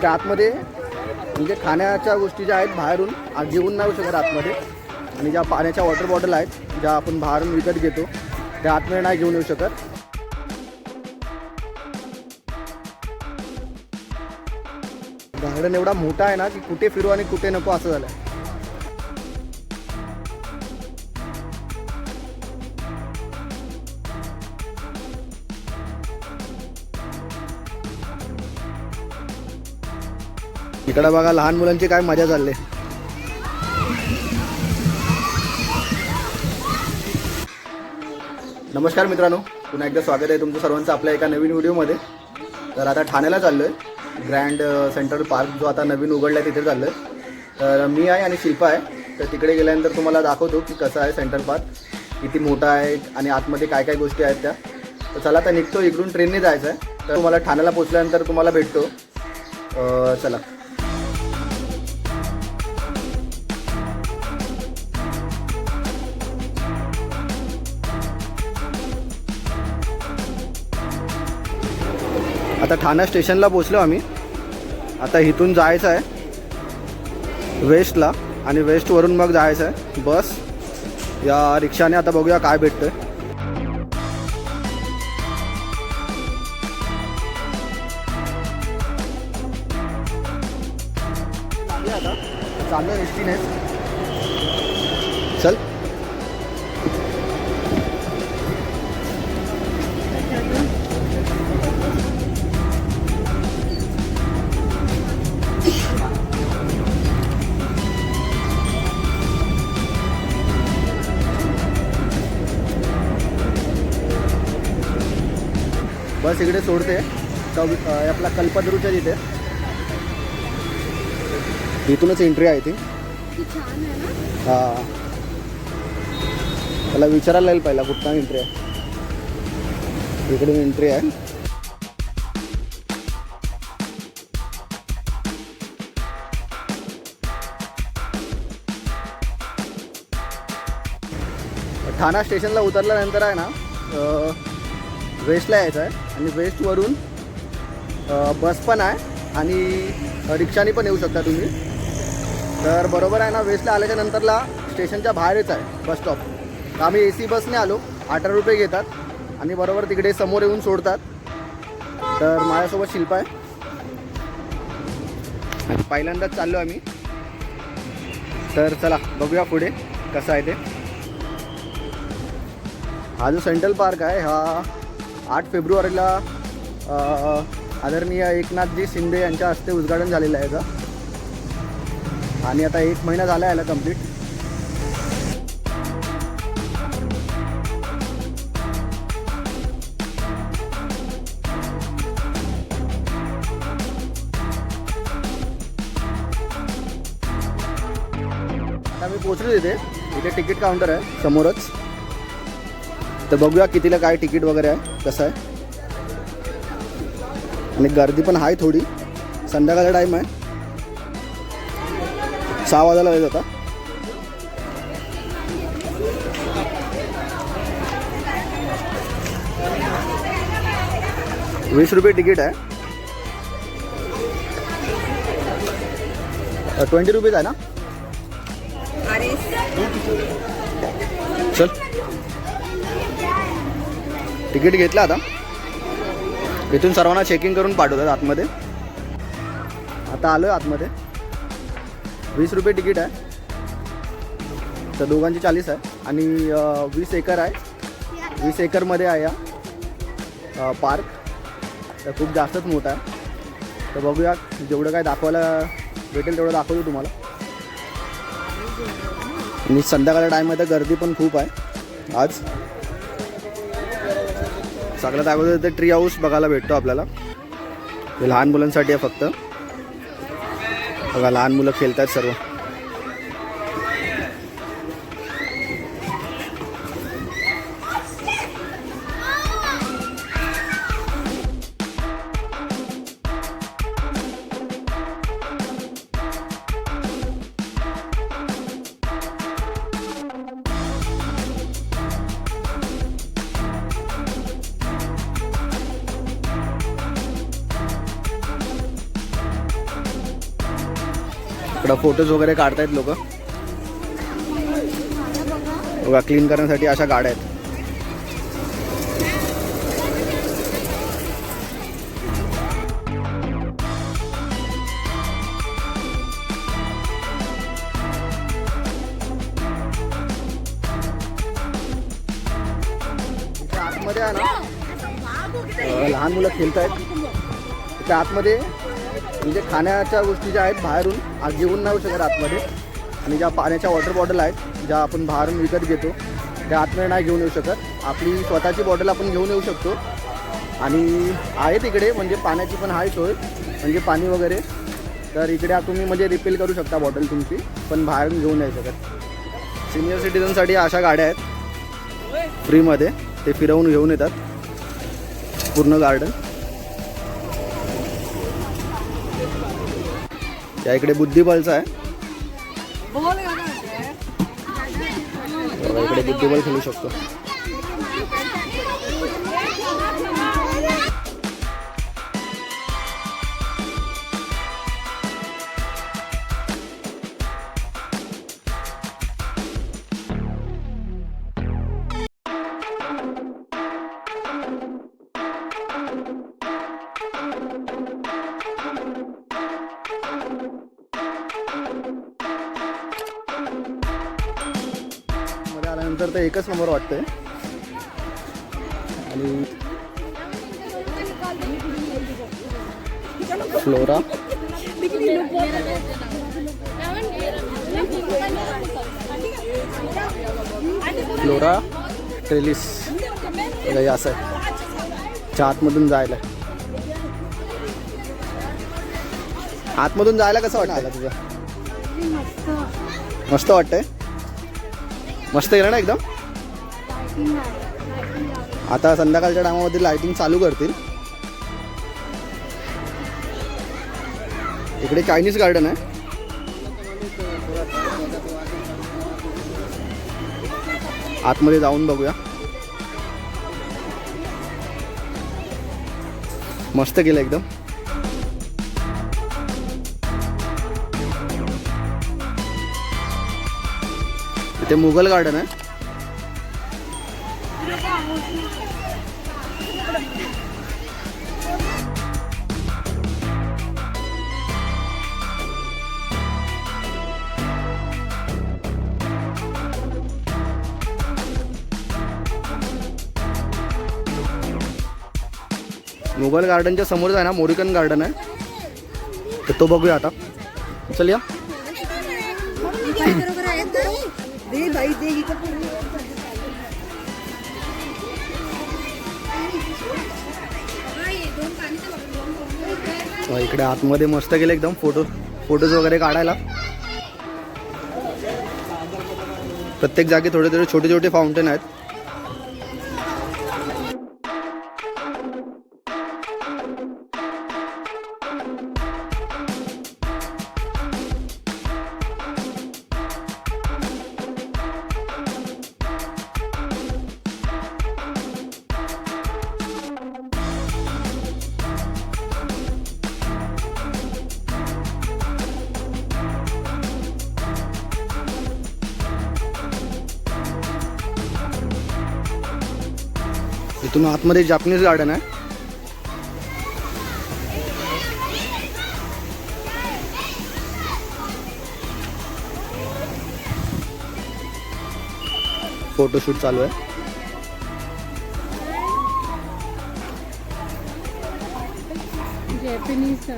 त्या आतमध्ये म्हणजे खाण्याच्या गोष्टी ज्या आहेत बाहेरून घेऊन नाही येऊ शकत आतमध्ये. आणि ज्या पाण्याच्या वॉटर बॉटल आहेत ज्या आपण बाहेरून विकत घेतो त्या आतमध्ये नाही घेऊन येऊ शकत. गार्डन एवढा मोठा आहे ना की कुठे फिरू आणि कुठे नको असं झालं इकडं बघा लहान मुलांची काय मजा चालली. नमस्कार मित्रांनो पुन्हा एकदा स्वागत आहे तुमचं सर्वांचं आपल्या एका नवीन व्हिडिओमध्ये. तर आता ठाण्याला चाललो आहे ग्रँड सेंट्रल पार्क जो आता नवीन उघडला आहे तिथे चाललो आहे तर मी आहे आणि शिल्पा आहे. तर तिकडे गेल्यानंतर तुम्हाला दाखवतो की कसं आहे सेंट्रल पार्क किती मोठा आहे आणि आतमध्ये काय काय गोष्टी आहेत त्या. तर चला आता निघतो इकडून ट्रेनने जायचं आहे तर तुम्हाला ठाण्याला पोचल्यानंतर तुम्हाला भेटतो. चला. आता ठाणा स्टेशनला पोचलो आम्ही. आता इथून जायचं आहे. वेस्टला आणि वेस्टवरून मग जायचं आहे. बस या रिक्षाने आता बघूया काय भेटतंय. चाललो एसटीने चल. बस इकडे सोडते. आपला कल्पतरूच्या तिथे इथूनच एंट्री आहे ती. हा. त्याला विचारायला येईल पहिला कुठला एंट्री आहे. इकडून एंट्री आहे. ठाणा स्टेशनला उतरल्यानंतर आहे ना वेस्टला यायचं आहे. आणि वेस्टवरून बस पण आहे आणि रिक्षाने पण येऊ शकता तुम्ही. तर बरोबर आहे ना वेस्टला आल्याच्या नंतरला स्टेशनच्या बाहेरच आहे बस स्टॉप तर आम्ही ए सी बसने आलो अठरा रुपये घेतात आणि बरोबर तिकडे समोर येऊन सोडतात. तर माझ्यासोबत शिल्पा आहे. पहिल्यांदाच चाललो आम्ही. तर चला बघूया पुढे कसं आहे ते. हा जो सेंट्रल पार्क आहे हा आठ फेब्रुवारीला आदरणीय एकनाथजी शिंदे यांच्या हस्ते उद्घाटन झालेलं आहे का आणि आता एक महिना झाला याला कंप्लीट आता मी पोचलो तिथे इथे तिकीट काउंटर आहे समोरच. तर बघूया कितीला काय तिकीट वगैरे आहे कसं आहे. आणि गर्दी पण आहे थोडी. संध्याकाळचा टाईम आहे. सहा वाजायला वेळ होता. वीस रुपये तिकीट आहे. ट्वेंटी रुपीज आहे ना? चल. तिकीट घेतलं आता. इथून सर्वांना चेकिंग करून पाठवतात आतमध्ये. आता आलो आहे आतमध्ये. वीस रुपये तिकीट आहे. तर दोघांची चाळीस आहे. आणि वीस एकर आहे. वीस एकरमध्ये आहे या पार्क तर खूप जास्तच मोठा आहे. तर बघूया जेवढं काय दाखवायला भेटेल तेवढं दाखवतो तुम्हाला. आणि संध्याकाळच्या टाईममध्ये गर्दी पण खूप आहे. आज. सगळ्यात अगोदर ते ट्री हाऊस बघायला भेटतो आपल्याला. लहान मुलांसाठी आहे फक्त. बघा लहान मुलं खेळतात सर्व. इकडं फोटोज वगैरे काढतायत लोक. बघा क्लीन करण्यासाठी अशा गाड्या आहेत. आतमध्ये आहे ना लहान मुलं खेळत आहेत त्या आतमध्ये म्हणजे खाण्याच्या गोष्टी ज्या आहेत बाहेरून आज घेऊन नाही शकत आतमध्ये. आणि ज्या पाण्याच्या वॉटर बॉटल आहेत ज्या आपण बाहेरून विकत घेतो त्या आतमध्ये नाही घेऊन येऊ शकत. आपली स्वतःची बॉटल आपण घेऊन येऊ शकतो. आणि आहे तिकडे म्हणजे पाण्याची पण आहे सोय म्हणजे पाणी वगैरे. तर इकडे तुम्ही म्हणजे रिफिल करू शकता बॉटल तुमची पण बाहेरून घेऊन नाही शकत. सिनियर सिटीजनसाठी अशा गाड्या आहेत. फ्रीमध्ये ते फिरवून घेऊन येतात. पूर्ण गार्डन त्या इकडे बुद्धिबळचा आहे. बघा, इकडे बुद्धिबळ खेळू शकतो. तर एकच नंबर वाटतंय. आणि फ्लोरा. Flora trellis. असं आहे. आतमधून जायला. आतमधून जायला कसं वाटतं तुझं. मस्त वाटतंय? मस्त गेलं ना एकदम? आता संध्याकाळच्या टायमामध्ये लायटिंग चालू करतील. इकडे चायनीज गार्डन आहे. आतमध्ये जाऊन बघूया. मस्त केलं एकदम. इथे मुघल गार्डन आहे. मुघल गार्डनच्या समोरच आहे ना मोरिकन गार्डन आहे. तर तो बघूया आता. चल या. दे बाई दे ही पण. इकडे आतमध्ये मस्त गेले एकदम फोटो फोटोज वगैरे काढायला प्रत्येक जागी थोडे थोडे छोटे छोटे फाउंटेन आहेत इथून आतमध्ये जापनीज गार्डन आहे. फोटोशूट चालू आहे. जॅपनीज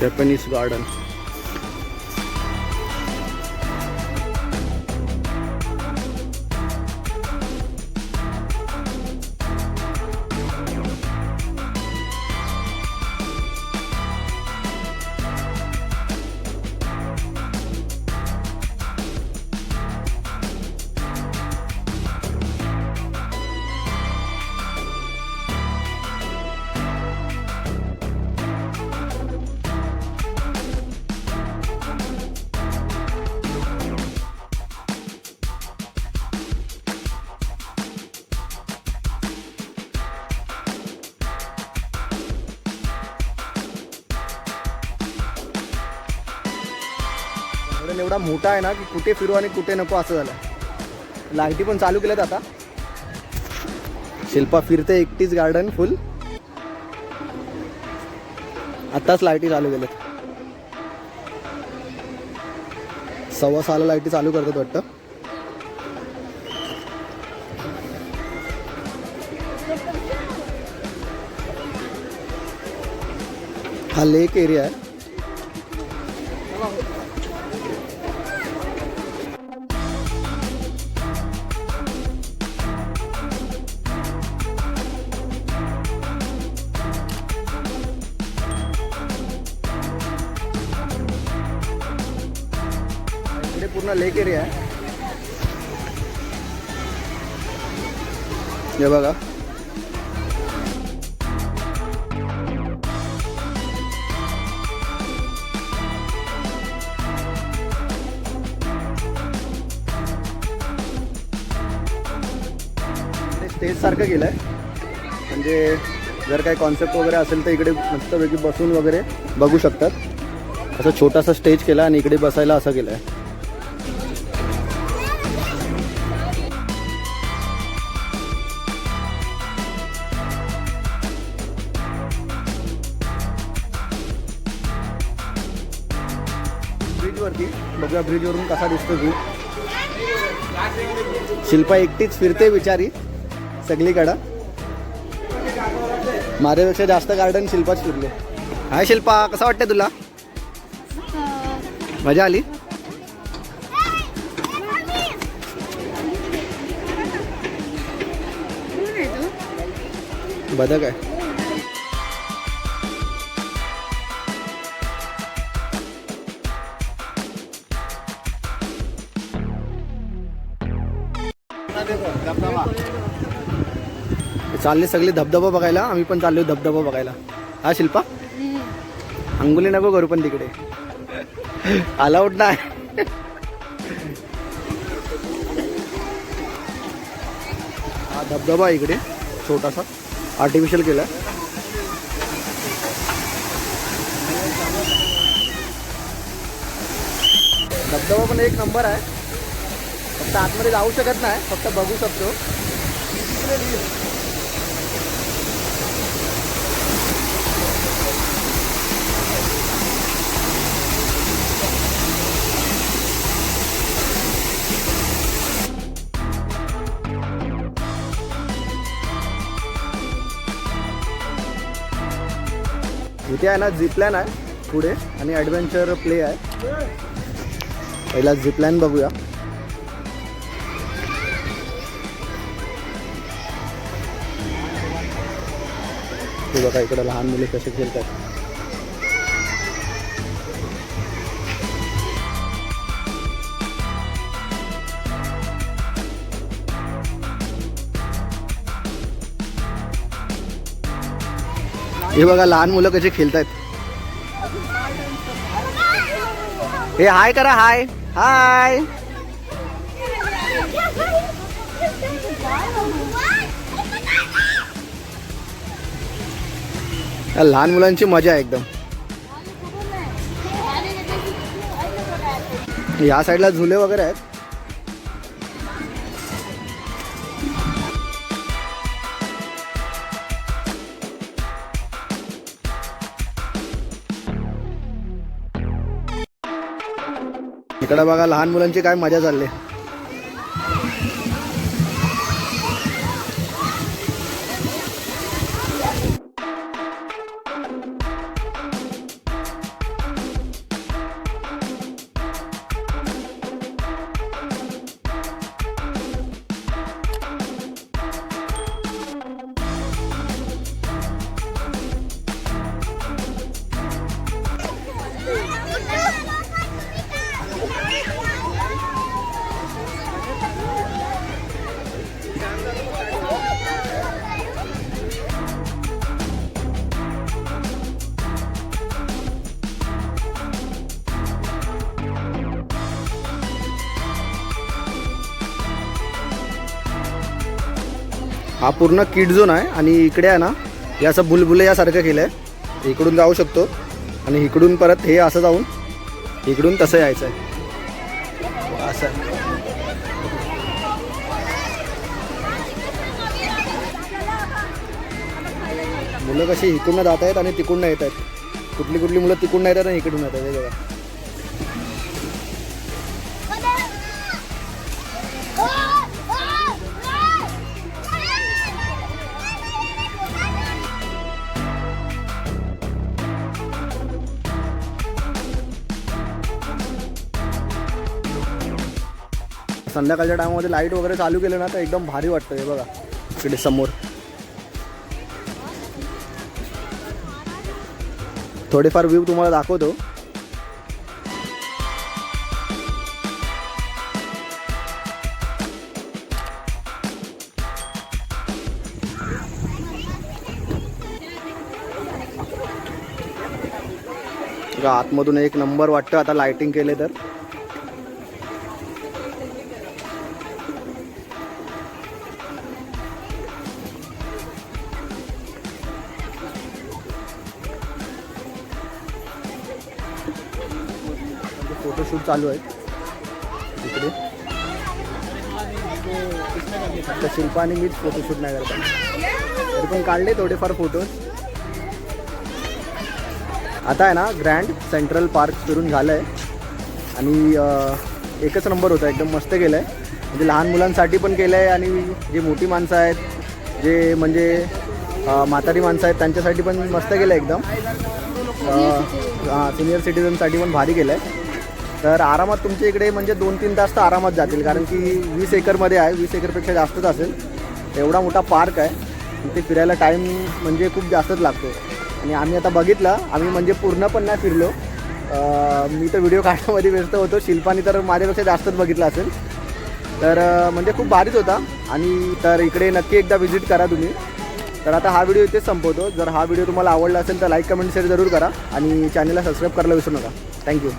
जॅपनीज गार्डन एवढा मोठा आहे ना की कुठे फिरू आणि कुठे नको असं झालं. लाईटी पण चालू केल्यात आता. शिल्पा फिरते एकटीच गार्डन फुल आत्ताच लाईटी चालू केल्यात. सव्वा सहाला लाईटी चालू करतात वाटतं. हा लेक एरिया आहे. लेक एरिया आहे हे बघा. स्टेज सारखं केलं आहे म्हणजे जर काही कॉन्सेप्ट वगैरे असेल तर इकडे मस्तपैकी बसून वगैरे बघू शकतात. असं छोटासा स्टेज केला आणि इकडे बसायला असं केलं आहे ब्रिजवरती. बघूया ब्रिजवरून कसा दिसतो व्ह्यू शिल्पा एकटीच फिरते विचारी सगळीकडं. माझ्यापेक्षा जास्त गार्डन शिल्पाच फिरले. हाय शिल्पा कसा वाटतं तुला? मजा आली? बदक आहे. चालले सगळे धबधबा बघायला. आम्ही पण चाललो धबधबा बघायला. हा शिल्पा? अंगुली नको करू पण तिकडे. अलाउड नाही. हा धबधबा आहे इकडे. छोटासा. आर्टिफिशियल केला धबधबा पण एक नंबर आहे. फक्त आतमध्ये जाऊ शकत नाही फक्त बघू शकतो. इथे आहे ना झिपलाईन आहे पुढे आणि ॲडव्हेंचर प्ले आहे. पहिला झिपलाईन बघूया. हे बघा इकडे लहान मुले कसे खेळतात. हे बघा लहान मुलं कसे खेळतात हे हाय करा हाय. हाय. लहान मुलांची मजा आहे एकदम. या साईडला झुले वगैरे आहेत. इकडे बघा लहान मुलांची काय मजा चालली. हा पूर्ण किड झोन आहे आणि इकडे आहे ना हे असं बुलबुले यासारखं केलं आहे इकडून जाऊ शकतो. आणि इकडून परत हे असं जाऊन इकडून तसं यायचं आहे. असं. मुलं कशी इकडून जात आहेत आणि तिकडून येत आहेत. कुठली कुठली मुलं तिकडून येतात आणि इकडून येतात हे बघा. संध्याकाळच्या टायमामध्ये लाइट वगैरे चालू केलं ना तर एकदम भारी वाटतं हे बघा. इकडे समोर. थोडेफार व्ह्यू तुम्हाला दाखवतो. आतमधून एक नंबर वाटतं आता लाइटिंग केले तर. चालू आहेत. इकडे. आता शिल्पा आणि मीच फोटोशूट नाही करता तरी पण काढले थोडेफार फोटोज आता आहे ना ग्रँड सेंट्रल पार्क फिरून झालं आहे आणि एकच नंबर होता एकदम मस्त केलं आहे म्हणजे लहान मुलांसाठी पण केलं आहे आणि जे मोठी माणसं आहेत जे म्हणजे म्हातारी माणसं आहेत त्यांच्यासाठी पण मस्त केलं आहे एकदम सिनियर सिटीजनसाठी पण भारी केलं आहे तर आरामात तुमच्या इकडे म्हणजे दोन तीन तास तर आरामात जातील कारण की वीस एकरमध्ये आहे वीस एकरपेक्षा जास्तच असेल. एवढा मोठा पार्क आहे. तिथे फिरायला टाईम म्हणजे खूप जास्तच लागतो. आणि आम्ही आता बघितलं आम्ही म्हणजे पूर्ण पण नाही फिरलो. मी तर व्हिडिओ काढण्यामध्ये व्यस्त होतो. शिल्पानी तर माझ्यापेक्षा जास्तच बघितलं असेल. तर म्हणजे खूप भारीच होता. आणि तर इकडे नक्की एकदा व्हिजिट करा तुम्ही. तर आता हा व्हिडिओ इथेच संपवतो. जर हा व्हिडिओ तुम्हाला आवडला असेल तर लाईक कमेंट शेअर जरूर करा. आणि चॅनलला सबस्क्राईब करायला विसरू नका. थँक्यू